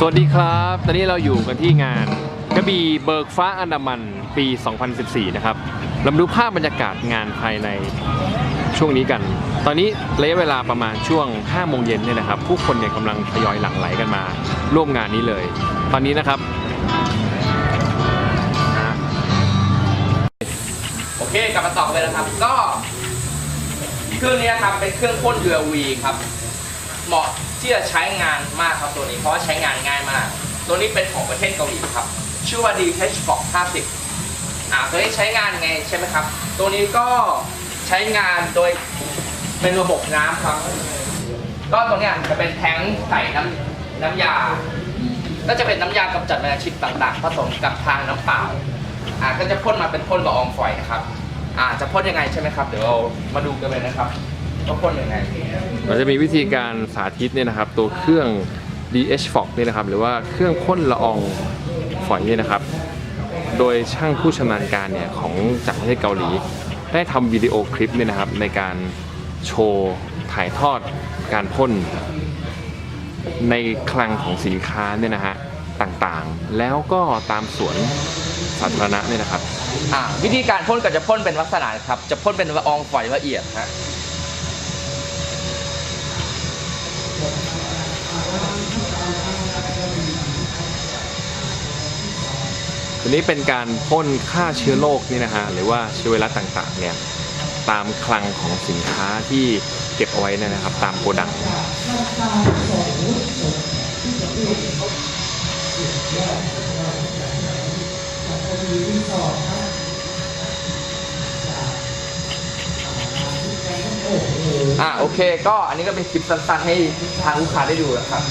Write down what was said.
สวัสดีครับ ตอนนี้เราอยู่กันที่งานกระบี่เบิกฟ้าอันดามันปี 2014 นะครับ เรามาดูภาพบรรยากาศงานภายในช่วงนี้กัน ตอนนี้ระยะเวลาประมาณช่วง 5 โมงเย็นเนี่ยนะครับ ผู้คนเนี่ยกำลังทยอยหลั่งไหลกันมา ร่วมงานนี้เลย ตอนนี้นะครับ โอเคกลับมาต่อกันเลยนะครับ ก็เครื่องนี้นะครับเป็นเครื่องพ่น ULV ครับ เหมาะที่จะใช้งานมากครับตัวนี้เพราะว่าใช้งานง่ายมาก ตัวนี้เป็นของประเทศเกาหลีครับ ชื่อว่า DH Box 50อ่าตัวนี้ใช้งานยังไงใช่ไหมครับ ตัวนี้ก็ใช้งานโดยเป็นระบบน้ำครับก็ตรงนี้จะเป็นแทงใส่น้ำน้ำยา ก็จะเป็นน้ำยากำจัดแมลงชิดต่างๆ ผสมกับทางน้ำเปล่า อ่าก็จะพ่นมาเป็นพ่นละอองฝอยนะครับ อ่าจะพ่นยังไงใช่ไหมครับ เดี๋ยวเรามาดูกันเลยนะครับ ว่าพ่นยังไงเราจะมีวิธีการสาธิตเนี่ยนะครับ ตัวเครื่อง DH Fox เนี่ยนะครับ หรือว่าเครื่องพ่นละอองฝอยเนี่ยนะครับ โดยช่างผู้ชำนาญการเนี่ยของจากประเทศเกาหลี ได้ทำวิดีโอคลิปเนี่ยนะครับในการโชว์ถ่ายทอดการพ่นในคลังของสินค้าเนี่ยนะฮะต่างๆ แล้วก็ตามสวนสาธารณะเนี่ยนะครับ อ่าวิธีการพ่นก็จะพ่นเป็นลักษณะครับ จะพ่นเป็นละอองฝอยละเอียดฮะ ทีนี้เป็นการพ่นฆ่าเชื้อโรคนี่นะฮะหรือว่าเชื้อไวรัสต่างๆเนี่ยตามคลังของสินค้าที่เก็บเอาไว้นะครับ ตามโกดังอ่าโอเค ก็อันนี้ก็เป็นคลิปสั้นๆให้ทางลูกค้าได้ดูนะครับ